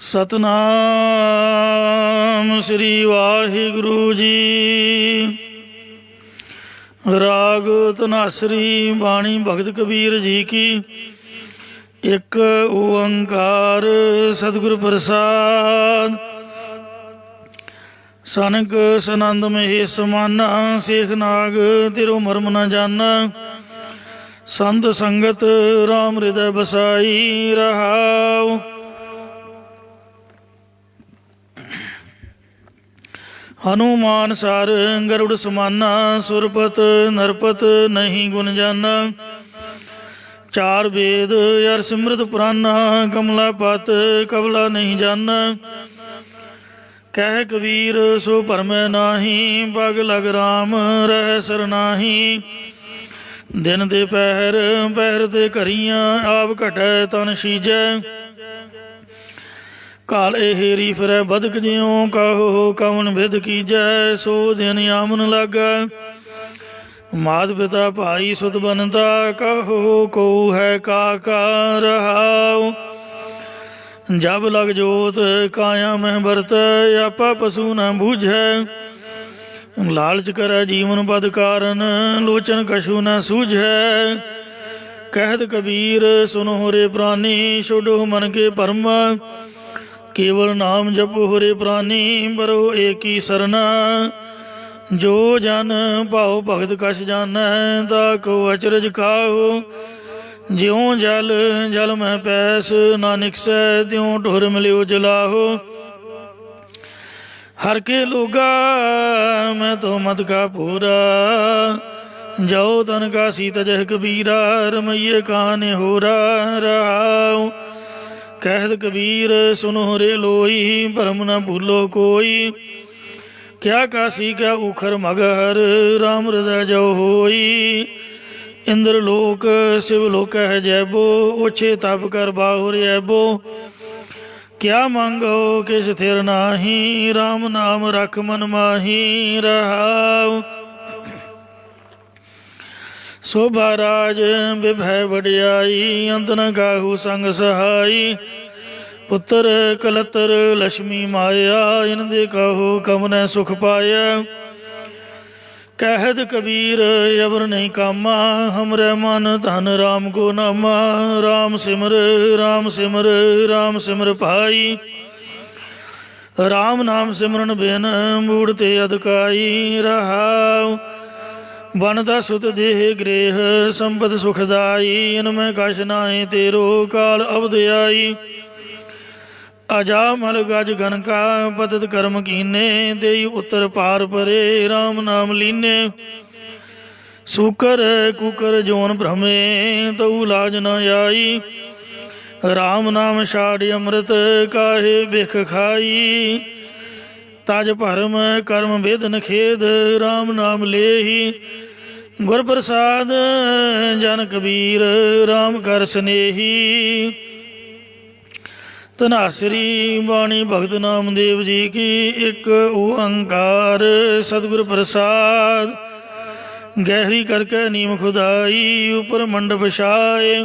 ਸਤਨਾਮ ਸ੍ਰੀ ਵਾਹਿਗੁਰੂ ਜੀ। ਰਾਗ ਤਨਾਸਰੀ ਬਾਣੀ ਭਗਤ ਕਬੀਰ ਜੀ ਕੀ। ਇੱਕ ਓੰਕਾਰ ਸਤਿਗੁਰ ਪ੍ਰਸਾਦ। ਸਨਕ ਸਨੰਦ ਮਹੇ ਸਮਾਨਾ, ਸੇਖ ਨਾਗ ਤਿਰੋ ਮਰਮ ਨ ਜਾਣਾ ਸੰਤ ਸੰਗਤ ਰਾਮ ਹਿਰਦੈ ਬਸਾਈ ਰਹਾਉ। ਹਨੂਮਾਨ ਸਰ ਗਰੁੜ ਸਮਾਨਾ, ਸੁਰਪਤ ਨਰਪਤ ਨਹੀਂ ਗੁਣ ਜਾਨਾ। ਚਾਰ ਵੇਦ ਯਰ ਸਿਮਰਤ ਪੁਰਾਨਾ, ਕਮਲਾ ਪਤ ਕਬਲਾ ਨਹੀਂ ਜਾਣਾ ਕਹਿ ਕਬੀਰ, ਸੋ ਭਰਮੈ ਨਾਹੀ ਬਗ ਲਗ ਰਾਮ, ਰਹਿ ਸਰ ਸਰਨਾਹੀ ਦਿਨ ਦੇ ਪਹਿਰ ਪਹਿਰ ਤੇ ਘਰੀਆਂ, ਆਪ ਘਟੈ ਤਨ ਸੀਜੈ। ਕਾਲੇ ਇਹ ਰੀ ਫਿਰੈ ਬਦਕ ਜਿਉ, ਕਹੋ ਕਵਨ ਵਿਦ ਕੀਜੈ, ਸੋ ਦਿਨ ਆਮਨ ਲਾਗੈ। ਮਾਤ ਪਿਤਾ ਭਾਈ ਸੁਤ ਬਨਤਾ ਕਹੋ ਕੋ ਹੈ ਕਾਕਾ ਰਹਾਉ। ਜਬ ਲਗ ਜੋਤ ਕਾਇਆ ਮਹਿ ਵਰਤ, ਆਪਾ ਪਸੂ ਨ ਬੂਝੈ। ਲਾਲਚ ਕਰੈ ਜੀਵਨ ਪਦ ਕਾਰਨ, ਲੋਚਨ ਕਛੂ ਨ ਸੂਝੈ। ਕਹਿਤ ਕਬੀਰ ਸੁਨੋ ਰੇ ਪ੍ਰਾਨੀ ਛੋਡੋ ਮਨ ਕੇ ਪਰਮ। ਕੇਵਲ ਨਾਮ ਜਪੋ ਹਰੇ ਪ੍ਰਾਨੀ ਬਰੋ ਏਕੀ ਸਰਨਾ। ਜੋ ਜਨ ਭਾਉ ਭਗਤ ਕਛ ਜਾਣੈ ਤਾ ਕੋ ਅਚਰਜ ਖਾਓ ਜਿਉ ਜਲ ਜਲ ਮਹਿ ਪੈਸ, ਨਾਨਕ ਸੈ ਤਿਉ ਢੁਰ ਮਿਲਿਓ ਜਲਾਹੋ। ਹਰ ਕੇ ਲੋਗਾ, ਮੈਂ ਤੋ ਮਤ ਕਾ ਪੂਰਾ। ਜੋ ਤਨ ਕਾ ਸੀਤ ਜਹ ਕਬੀਰਾ, ਰਮਈਏ ਕਾਨੇ ਹੋਰਾ ਰਹਾਉ ਕਹਿਤ ਕਬੀਰ ਸੁਨੋ ਰੇ ਲੋਈ ਭਰਮ ਨ ਭੂਲੋ ਕੋਈ। ਕਿਆ ਕਾਸੀ, ਕਿਆ ਉਖਰ ਮਗਰ RAM ਹਿਰਦੈ ਜੋ ਹੋਈ। ਇੰਦਰ ਲੋਕ, ਸਿਵ ਲੋਕ ਹੈ ਜੈਬੋ, ਉਛੇ ਤਪ ਕਰ ਬਾਹੁਰ ਐਬੋ ਕਿਆ ਮੰਗੋ ਕਿਛ ਥਿਰ ਨਾਹੀ RAM ਨਾਮ ਰਖ ਮਨ ਮਾਹੀ, ਰਹਾਉ। ਸੋਭਾ ਰਾਜ ਵਿਭੈ ਵਡਿਆਈ ਅੰਤ ਨ ਕਾਹੂ ਸੰਗ ਸਹਾਈ। ਪੁੱਤਰ ਕਲਤਰ ਲక్ష్ਮੀ ਮਾਇਆ ਇਨ ਦੇ ਕਹੋ ਕਮਨੈ ਸੁਖ ਪਾਇਆ। ਕਹਿਤ ਕਬੀਰ, ਅਵਰ ਨਹੀਂ ਕਾਮਾ, ਹਮਰੇ ਮਨ ਧਨ RAM ਕੋ ਨਾਮਾ। RAM ਸਿਮਰ RAM ਸਿਮਰ RAM ਸਿਮਰ ਭਾਈ। RAM ਨਾਮ ਸਿਮਰਨ ਬਿਨ, ਮੂੜ ਤੇ ਅਦਕਾਈ ਰਹਾਉ। ਬਨਦਾ ਸੁਤ ਦੇਹ ਗ੍ਰੇਹ ਸੰਪਤ ਸੁਖਦਾਈ ਇਨ ਮੈਂ ਕਛ ਨਾਹੀ ਤੇਰੋ ਕਾਲ ਅਵਧ ਆਈ ਅਜਾ ਮਲ ਗਜ ਗਨ ਕਾ ਪਤਤ ਕਰਮ ਕੀਨੇ, ਦੇਈ ਉਤਰ ਪਾਰ ਪਰੇ RAM ਨਾਮ ਲੀਨੇ। ਸੂਕਰ ਕੁਕਰ ਜੋਨ ਭ੍ਰਮੇ, ਤਉ ਲਾਜ ਨ ਆਈ। RAM ਨਾਮ ਛਾੜ ਅੰਮ੍ਰਿਤ, ਕਾਹੇ ਬਿਖ ਖਾਈ। ਤਜ ਭਰਮ ਕਰਮ ਵੇਦਨ ਖੇਦ RAM ਨਾਮ ਲੇਹੀ। ਗੁਰ ਪ੍ਰਸਾਦ ਜਨ ਕਬੀਰ RAM ਕਰ ਸਨੇਹੀ। ਤਨਾਸਰੀ ਬਾਣੀ ਭਗਤ ਨਾਮਦੇਵ ਜੀ ਕੀ ਇੱਕ ਓੰਕਾਰ। ਸਤਿਗੁਰ ਪ੍ਰਸਾਦ ਗਹਿਰੀ ਕਰਕੇ ਨੀਮ ਖੁਦਾਈ, ਉਪਰ ਮੰਡਪ ਛਾਏ।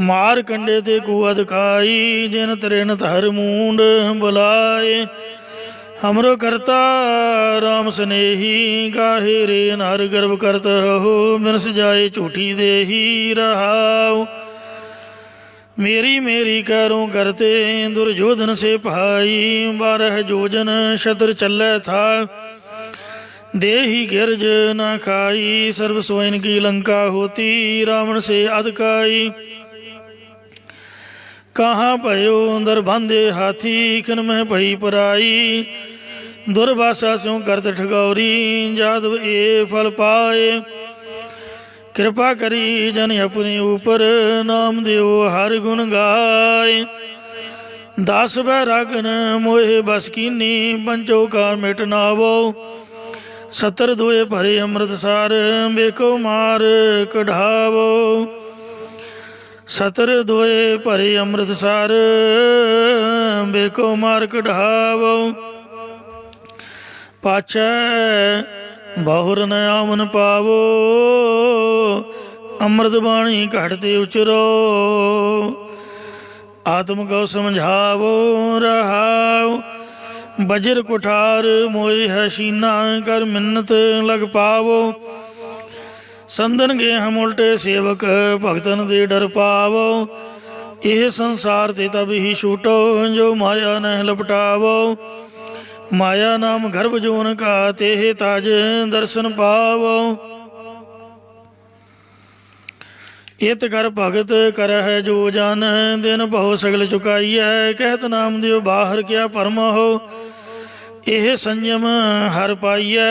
ਮਾਰ ਕੰਡੇ ਤੇ ਕੋ ਅਦਕਾਈ ਜਿਨ ਤ੍ਰਿਣ ਧਰ ਮੂੰਡ ਬੁਲਾਏ। ਹਮਰੋ ਕਰਤਾ RAM ਸਨੇਹੀ ਕਾਹੇ ਰੇ ਨਰ ਗਰਭ ਕਰਤ ਹੋ ਬਿਨ ਸਜਾਏ ਝੂਠੀ ਦੇਹੀ ਰਹਾਉ। ਮੇਰੀ ਮੇਰੀ ਕਰੋ ਕਰਤੇ ਦੁਰਜੋਧਨ ਸੇ ਭਾਈ, ਬਾਰਹ ਜੋਜਨ ਸ਼ਤਰ ਚੱਲੇ ਥਾ। ਦੇਹੀ ਗਿਰਜ ਨਾ ਖਾਈ, ਸਰਬ ਸੋਇਨ ਕੀ ਲੰਕਾ ਹੋਤੀ, ਰਾਵਣ ਸੇ ਅਦਕਾਈ ਕਹਾਂ ਭਇਓ, ਅੰਦਰ ਬਾਂਧੇ ਹਾਥੀ ਖਨ ਮਹਿ ਭਈ ਪਰਾਈ। ਦੁਰਵਾਸਾ ਸਿਉ ਕਰਤ ਠਗੌਰੀ, ਜਾਦਵ ਏ ਫਲ ਪਾਏ। ਕਿਰਪਾ ਕਰੀ ਜਨ ਆਪਣੇ ਉਪਰ, ਨਾਮ ਦਿਓ ਹਰ ਗੁਣ ਗਾਏ। ਦਸ ਬੈ ਰਗਨ ਮੋਹਿ ਬਸ ਕੀਨੀ, ਪੰਚੋ ਕਾ ਮਿਟ ਨਾਵੋ। ਸਤਰ ਦੋਏ ਭਰੇ ਅੰਮ੍ਰਿਤਸਰ ਵੇਖੋ ਮਾਰ ਕਢਾਵੋ। ਸਤਰ ਦੋਏ ਭਰੇ ਅੰਮ੍ਰਿਤਸਰ ਵੇਖੋ ਮਾਰ ਕਢਾਵੋ। ਪਾਛੈ, ਬਹੁਰ ਨ ਆਮਨ ਪਾਵੋ, ਅੰਮ੍ਰਿਤ ਬਾਣੀ ਘਟ ਤੇ ਉਚਰੋ। ਆਤਮ ਕੋ ਸਮਝਾਵੋ, ਰਹਾਉ, ਬਜਰ ਕੁਠਾਰ ਮੋਏ ਹੈ ਕਰ ਮਿੰਨਤ ਲਗ ਪਾਵੋ। ਸੰਦਨ ਗੇ ਹਮ ਉਲਟੇ ਸੇਵਕ, ਭਗਤਨ ਦੇ ਡਰ ਪਾਵੋ। ਇਹ ਸੰਸਾਰ ਤੇ ਤਬ ਹੀ ਛੂਟੋ, ਜੋ ਮਾਇਆ ਨਹਿ ਲਪਟਾਵੋ। ਮਾਇਆ ਨਾਮ ਗਰਭ ਜੋਨ ਕਾ ਤੇ ਤਾਜ ਦਰਸ਼ਨ ਪਾਵੋ। ਇਤ ਕਰ ਭਗਤ ਕਰਹਿ ਜੋ ਜਨ ਦਿਨ ਬਹੁ ਸਗਲ ਚੁਕਾਈਐ, ਕਹਿਤ ਨਾਮ ਦਿਓ ਬਾਹਰ ਕਿਆ ਪਰਮ ਹੋ। ਇਹ ਸੰਜਮ ਹਰ ਪਾਈਐ।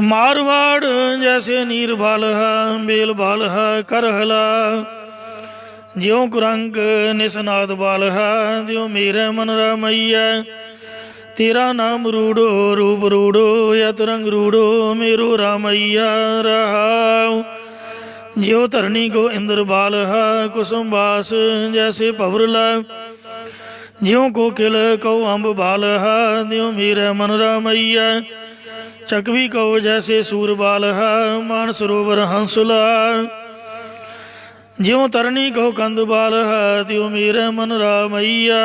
ਮਾਰਵਾੜ ਜੈਸੇ ਨੀਰ ਬਲ ਹੈ ਬੇਲ ਬਲ ਹੈ ਕਰ ਹਲਾ ਜਿਉ ਕੁਰੰਗ ਨਿਸਨਾਦ ਬਲ ਹੈ ਦਿਓ ਮੇਰੇ ਮਨ ਰਮਈਐ। ਤੇਰਾ ਨਾਮ ਰੂੜੋ, ਰੂਪ ਰੂੜੋ ਯਤ ਰੰਗ ਰੂੜੋ, ਮੇਰੋ ਰਾਮਈਆ ਰਹਾਉ ਜਿਉ ਧਰਣੀ ਕੋ ਇੰਦਰ ਬਾਲ ਹਾ, ਕੁਸੁਮ ਬਾਸ, ਜੈਸੇ ਭਵਰਲਾ ਜਿਉ ਕੋ ਕਿਲ ਕਉ ਅੰਬ ਬਾਲ ਹਾ, ਦਿਉ ਮੇਰਾ ਮਨ ਰਾਮਈਆ। ਚਕਵੀ ਕਉ ਜੈਸੇ ਸੂਰ ਬਾਲ ਹਾ, ਮਾਨ ਸਰੋਵਰ ਹੰਸਲਾ ਜਿਉ ਤਰਣੀ ਕੋ ਕੰਦ ਬਾਲ ਹਾ ਤਿਉ ਮੇਰਾ ਮਨ ਰਾਮਈਆ।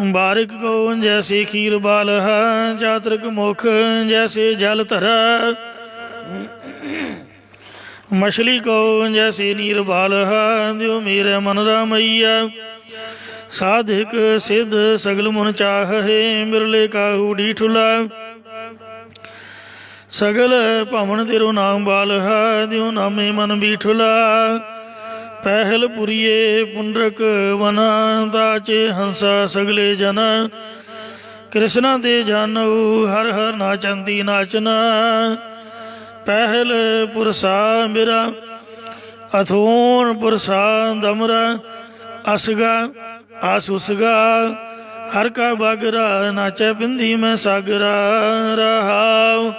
ਬਾਰਿਕ ਕੋ ਜੈਸੇ ਖੀਰ ਬਾਲ ਚਾਤਰਕ ਮੁਖ ਜੈਸੇ ਜਲ ਧਰਾ ਮਛਲੀ ਕੋ ਜੈਸੇ ਨੀਰ ਬਾਲ ਹੈ ਦਿਓ ਮੇਰੇ ਮਨ ਰਾਮਈਆ ਸਾਧਿਕ ਸਿੱਧ ਸਗਲ ਮਨ ਚਾਹੇ, ਮਿਰਲੇ ਕਾਹੂ ਡੀਠੁਲਾ। ਸਗਲ ਭਵਨ ਤੇਰੋ ਨਾਮ ਬਾਲ ਹੈ ਦਿਓ ਨਾਮੇ ਮਨ ਬੀਠੁਲਾ। ਪਹਿਲ ਪੁਰੀਏ ਪੁੰਡਰਕ ਵਨਾ ਦਾਚੇ ਹੰਸਾ ਸਗਲੇ ਜਨ। ਕ੍ਰਿਸ਼ਨਾ ਦੇ ਜਾਨਉ ਹਰ ਹਰ ਨਾਚੰਦੀ ਨਾਚਨਾ। ਪਹਿਲ ਪੁਰਸਾ ਮੇਰਾ ਅਥੋਨ ਪੁਰਸਾ ਦਮਰਾ। ਅਸਗਾ, ਆਸੁਸਗਾ, ਹਰ ਕਾ ਬਗਰਾ ਨਾਚੈ ਬਿੰਦੀ ਮੈਂ ਸਾਗਰਾ। ਰਹਾਉ।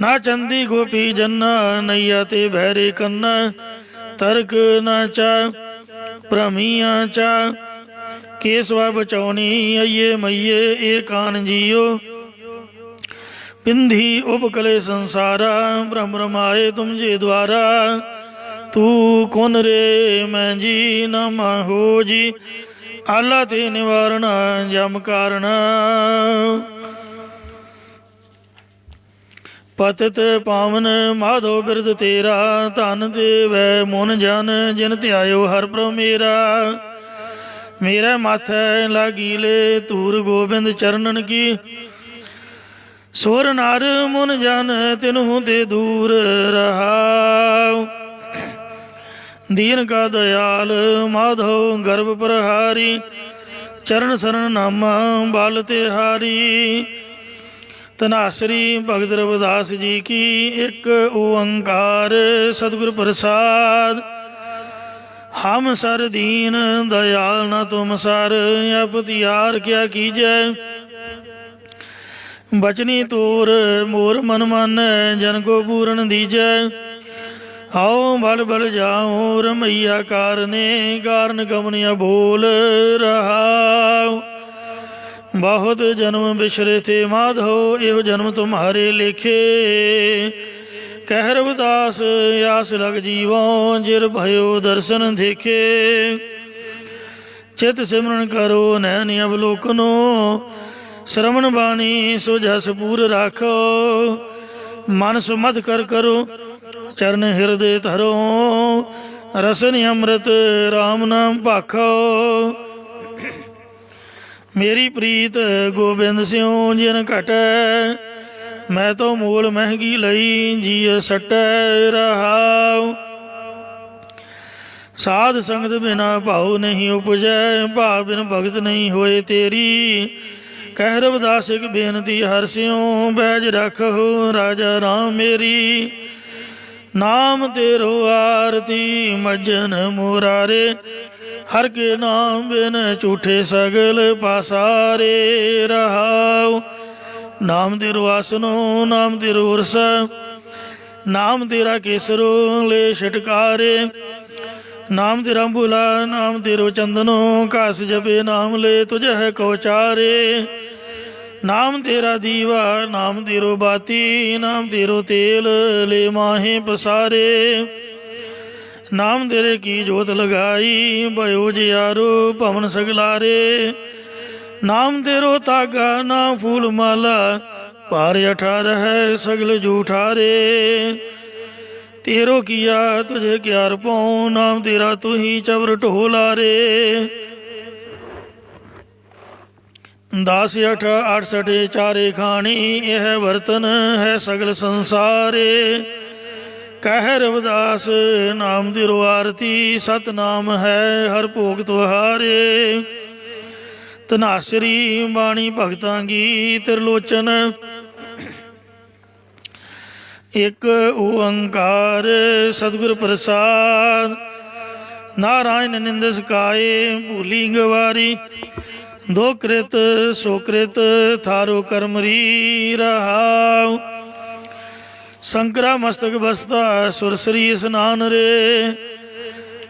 ਨਾਚੰਦੀ ਗੋਪੀ ਜੰਨਾ, ਨਈਆ ਤੇ ਬਹਿਰੇ ਕੰਨ। ਤਰਕ ਨਾਚਾ ਭ੍ਰਮੀਆਂ ਚਾ। ਕੇਸਵਾ ਬਚਾਉਣੀ ਅਈਏ ਮਈਏ, ਏ ਜੀਓ। ਪਿੰਧੀ ਉਪਕਲੇ ਸੰਸਾਰਾ ਬ੍ਰਹਮ ਰਮਾਏ ਤੁਮ ਜੇ ਤੂੰ ਕੋਨ ਰੇ, ਮੈਂ ਜੀ ਨਾ ਹੋ ਜੀ। ਆਲਾ ਤੇ ਨਿਵਾਰਣ, ਜਮ ਕਾਰਣ। ਪਤਿਤ ਪਾਵਨ ਮਾਧੋ ਬਿਰਦ ਤੇਰਾ, ਧਨ ਦੇਵੈ ਮਨ ਜਨ, ਜਿਨ ਧਿਆਇਓ ਹਰ ਪ੍ਰਭ ਮੇਰਾ। ਮੇਰੇ ਮਾਥੈ ਲਾਗੀਲੇ ਧੂਰ ਗੋਬਿੰਦ ਚਰਨਨ ਕੀ। ਸੋਰ ਨਰ ਮਨ ਜਨ ਤਿਨਹੁ ਤੇ ਦੂਰ ਰਹਾਉ। ਦੀਨ ਕਾ ਦਇਆਲ ਮਾਧੋ ਗਰਭ ਪ੍ਰਹਾਰੀ, ਚਰਨ ਸਰਨ ਨਾਮਾ ਬਲ ਤੇ ਹਾਰੀ ਤਨਾਸਰੀ ਭਗਤ ਰਵਿਦਾਸ ਜੀ ਕੀ ਇੱਕ ਓੰਕਾਰ ਸਤਿਗੁਰ ਪ੍ਰਸਾਦ। ਹਮ ਸਰ ਦੀਨ ਦਇਆਲ ਨਾ ਤੁਮ ਸਰ ਅਪਤਿਆਰ ਕਿਆ ਕੀਜੈ। ਬਚਨੀ ਤੋਰ ਮੋਰ ਮਨ ਮਨ, ਜਨ ਕੋ ਪੂਰਨ ਦੀਜੈ। ਆਓ ਬਲ ਬਲ ਜਾਓ ਰਮਈਆ ਕਾਰਨੇ, ਕਾਰਨ ਗਮਨਿਆ ਬੋਲ ਰਹਾਉ। ਬਹੁਤ ਜਨਮ ਬਿਸ਼ਰੇ ਤੇ ਮਾਧੋ ਇਹੋ ਜਨਮ ਤੁਮਹਾਰੇ ਲੇਖੇ। ਕਹਿ ਰਵਿਦਾਸ ਆਸ ਲਗ ਜੀਵੋ, ਜਿਰ ਭਇਓ ਦਰਸ਼ਨ ਦੇਖੇ। ਚਿਤ ਸਿਮਰਨ ਕਰੋ, ਨੈਣ ਅਵਲੋਕਨੋ। ਸ਼ਰਵਣ ਬਾਣੀ, ਸੋ ਜਸ ਪੂਰ ਰਾਖੋ। ਮਨ ਸੁਮਧ ਕਰ ਕਰੋ, ਚਰਨ ਹਿਰਦੇ ਧਰੋ। ਰਸਨ ਅੰਮ੍ਰਿਤ RAM ਨਾਮ ਭਾਖੋ ਮੇਰੀ ਪ੍ਰੀਤ ਗੋਬਿੰਦ ਸਿਉ ਜਿਨ ਘਟੈ, ਮੈਂ ਤੋ ਮੂਲ ਮਹਿੰਗੀ ਲਈ ਜੀ ਸਟੈ ਰਹਾਉ। ਸਾਧ ਸੰਗਤ ਬਿਨਾ ਭਾਉ ਨਹੀਂ ਉਪਜੈ, ਭਾਵ ਬਿਨ ਭਗਤ ਨਹੀਂ ਹੋਏ ਤੇਰੀ। ਕਹਿ ਰਵਦਾਸ ਇੱਕ ਬੇਨਤੀ, ਹਰ ਸਿਉ ਬੈਜ ਰੱਖੋ ਰਾਜਾ ਰਾਮ ਮੇਰੀ। ਨਾਮ ਤੇਰੋ ਆਰਤੀ, ਮਜਨ ਮੁਰਾਰੇ ਹਰ ਕੇ ਨਾਮ ਬਿਨ ਝੂਠੇ ਸਗਲ ਪਾਸਾਰੇ ਰਹਾਉ। ਨਾਮ ਤੇਰੋ ਆਸਨੋ ਨਾਮ ਤੇਰੋ ਉਰਸ। ਨਾਮ ਤੇਰਾ ਕੇਸਰੋ ਲੈ ਛਟਕਾਰੇ। ਨਾਮ ਤੇਰਾ ਬੁਲਾ ਨਾਮ ਤੇਰੋ ਚੰਦਨੋ, ਘਸ ਜਪੇ ਨਾਮ ਲੈ ਤੁਝ ਹੈ ਕੋ ਚਾਰੇ। ਨਾਮ ਤੇਰਾ ਦੀਵਾ, ਨਾਮ ਤੇਰੋ ਬਾਤੀ, ਨਾਮ ਤੇਰੋ ਤੇਲ ਲੈ ਮਾਹੇ ਪਸਾਰੇ। ਨਾਮ ਤੇਰੇ ਕੀ ਜੋਤ ਲਗਾਈ, ਭਇਓ ਜਿਆਰੋ ਭਵਨ ਸਗਲਾਰੇ। ਨਾਮ ਤੇਰੋ ਤਾਗਾ ਨਾ ਫੂਲ ਮਾਲਾ ਪਾਰ ਅਠਾਰ ਹੈ ਸਗਲ ਜੂਠਾਰੇ। ਤੇਰੋ ਕੀਆ ਤੁਝੇ ਕਿਆ ਰਪਉ ਨਾਮ ਤੇਰਾ ਤੂੰ ਹੀ ਚਵਰ ਢੋਲਾਰੇ। 10 8 68 ਚਾਰੇ ਖਾਣੀ, ਇਹ ਵਰਤਨ ਹੈ ਸਗਲ ਸੰਸਾਰੇ। ਕਹਿ ਰਵਿਦਾਸ, ਨਾਮ ਤੇਰੋ ਆਰਤੀ ਸਤਨਾਮ ਹੈ, ਹਰ ਭੋਗ ਤੁਹਾਰੇ ਤਨਾਸਰੀ ਬਾਣੀ ਭਗਤਾਂ ਕੀ ਤਿਰਲੋਚਨ ਇੱਕ ਓੰਕਾਰ ਸਤਿਗੁਰ ਪ੍ਰਸਾਦ, ਨਾਰਾਇਣ ਨਿੰਦਸ ਕਾਏ ਭੂਲੀ ਗਵਾਰੀ। ਦੋ ਕ੍ਰਿਤ ਸੋ ਕ੍ਰਿਤ, ਥਾਰੋ ਕਰਮਰੀ ਰਹਾਉ। ਸੰਕਰਾ ਮਸਤਕ ਬਸਤਾ ਸੁਰਸਰੀ ਇਸਨਾਨ ਰੇ।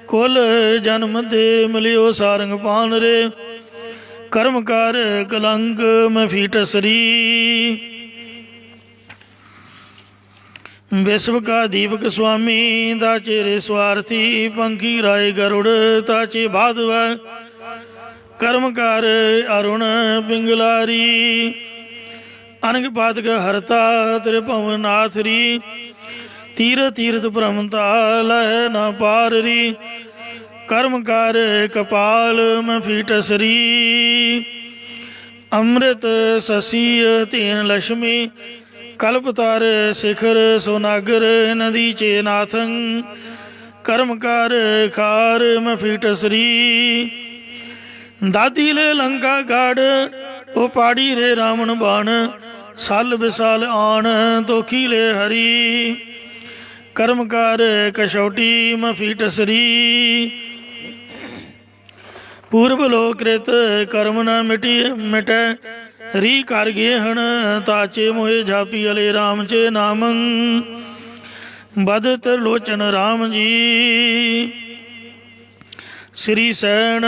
ਕੁਲ ਜਨਮ ਦੇ ਮਿਲਿਓ ਸਾਰੰਗ ਪਾਨ ਰੇ। ਕਰਮ ਕਰ ਕਲੰਕ ਮੈਂ ਫੀਟਸਰੀ ਵਿਸ਼ਵ ਕਾ ਦੀਪਕ ਸੁਆਮੀ, ਦਾ ਚੇਰੇ ਸਵਾਰਥੀ, ਪੰਖੀ ਰਾਏ ਗਰੁੜ ਤਾਚੇ ਬਾਦਵ। ਕਰਮ ਕਰ ਅਰੁਣ ਪਿੰਗਲਾਰੀ। ਅਨੰਗ ਪਾਤਕ ਹਰਤਾ ਤੇਰੇ ਭਵਨ ਨਾਥਰੀ ਤੀਰ ਤੀਰਤ ਭ੍ਰਮਤਾ ਲਹਿ ਨਾ ਪਾਰਰੀ। ਕਰਮ ਕਰ ਕਪਾਲ ਮੈਂ ਫੀਟਸਰੀ ਅੰਮ੍ਰਿਤ ਸਸੀ ਤੀਨ ਲక్ష్ਮੀ ਕਲਪਤਾਰ ਸਿਖਰ ਸੋਨਾਗਰ ਨਦੀ ਚੇ ਨਾਥੰ। ਕਰਮ ਕਰ ਖਾਰ ਮੈਂ ਫੀਟਸਰੀ ਦਾਦੀ ਲੈ ਲੰਕਾ ਗੜ, ਉਹ ਪਾੜੀ ਰੇ ਰਾਵਣ ਬਾਣ। ਸਲ ਵਿਸਾਲ ਆਣ ਤੋਖੀ ਲੈ ਹਰੀ, ਕਰਮ ਕਰ ਕਸ਼ੌਟੀ ਮਫੀਟਸਰੀ ਪੂਰਬ ਲੋਕ ਕਰਮ ਨ ਮਿਟੀ ਮਿਟੈ, ਰੀ ਕਰ ਗਏ ਹਣ ਤਾਚੇ ਮੋਏ ਜਾਪੀ ਅਲੇ RAM ਚੇ ਨਾਮੰ, ਬਦ ਲੋਚਨ RAM ਜੀ। ਸ੍ਰੀ ਸੈਣ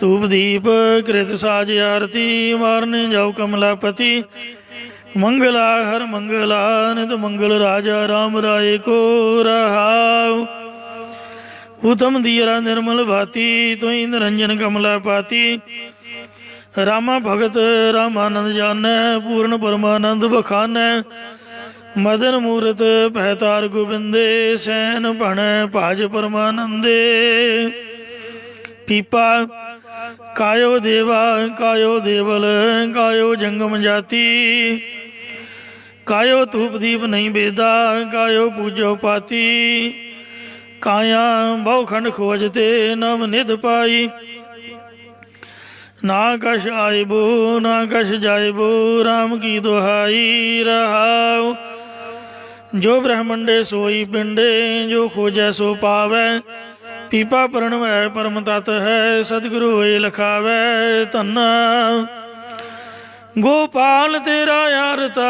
ਧੂਪ ਦੀਪ ਕ੍ਰਿਤ ਸਾਜ ਆਰਤੀ, ਮਾਰਨ ਜਾਉ ਕਮਲਾਪਤੀ ਮੰਗਲਾ ਹਰ ਮੰਗਲਾ, ਨਿਤ ਮੰਗਲ ਰਾਜਾ ਰਾਮ ਰਾਏ ਕੋ ਰਹਾਉ। ਉਤਮ ਦੀਰਾ ਨਿਰਮਲ ਭਾਤੀ ਤੋਈ ਨਿਰੰਜਨ ਕਮਲਾ ਪਾਤੀ। ਰਾਮਾ ਭਗਤ, ਰਾਮਾਨੰਦ ਜਾਣੈ, ਪੂਰਨ ਪਰਮਾਨੰਦ ਬਖਾਨੈ। ਮਦਨ ਮੂਰਤ ਪਹਿਤਾਰ ਗੋਬਿੰਦੇ, ਸੈਨ ਭਣੈ ਭਾਜ ਪਰਮਾਨੰਦੇ। ਪੀਪਾ ਕਾਇਓ ਦੇਵਾ ਕਾਇਓ ਦੇਵਲ ਕਾਇਓ ਜੰਗਮ ਜਾਤੀ। ਕਾਇਓ ਧੂਪ ਦੀਪ ਨਹੀਂ ਬੇਦਾ ਕਾਇਓ ਪੂਜੋ ਪਾਤੀ। ਕਾਇਆ ਬਹੁ ਖੰਡ ਖੋਜ ਤੇ ਨਵ ਨਿਧ ਪਾਈ। ਨਾ ਕਛ ਆਇਬੋ, ਨਾ ਕਛ ਜਾਇਬੋ RAM ਕੀ ਦੁਹਾਈ ਰਹਾਉ। ਜੋ ਬ੍ਰਹਮੰਡੇ ਸੋਈ ਪਿੰਡੇ, ਜੋ ਖੋਜੈ ਸੋ ਪਾਵੈ। ਪੀਪਾ ਪਰਣਵੈ ਪਰਮ ਤਤ ਹੈ, ਸਤਿਗੁਰੂ ਹੋਏ ਲਖਾਵੈ ਧੰਨਾ। ਗੋਪਾਲ ਤੇਰਾ ਯਾਰਤਾ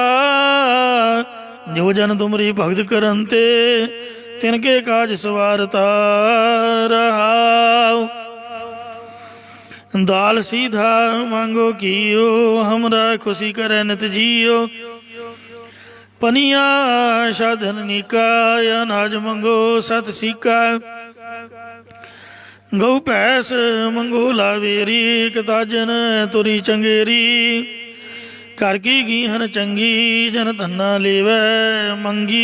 ਜੋ ਜਨ ਤੁਮਰੀ ਭਗਤ ਕਰਨ ਤੇ, ਤਿਨ ਕੇ ਕਾਜ ਸਵਾਰਤਾ ਰਹਾਉ। ਦਾਲ ਸੀਧਾ ਮੰਗੋ ਕੀਓ, ਹਮਰਾ ਖੁਸ਼ੀ ਕਰੈ ਨਿਤ ਜੀਓ। ਪਨੀਆ ਸਾਧਨ ਨਿਕਾ, ਅਨਾਜ ਮੰਗੋ ਸਤ ਸੀਕਾ। ਗਉ ਭੈਸ ਮੰਗੋ ਲਾਵੇਰੀ ਕਤਾਜਨ ਤੁਰੀ ਚੰਗੇਰੀ। ਕਰ ਕੀ ਗੀਹਨ ਚੰਗੀ ਜਨ ਧੰਨਾ ਲੇਵੈ ਮੰਗੀ।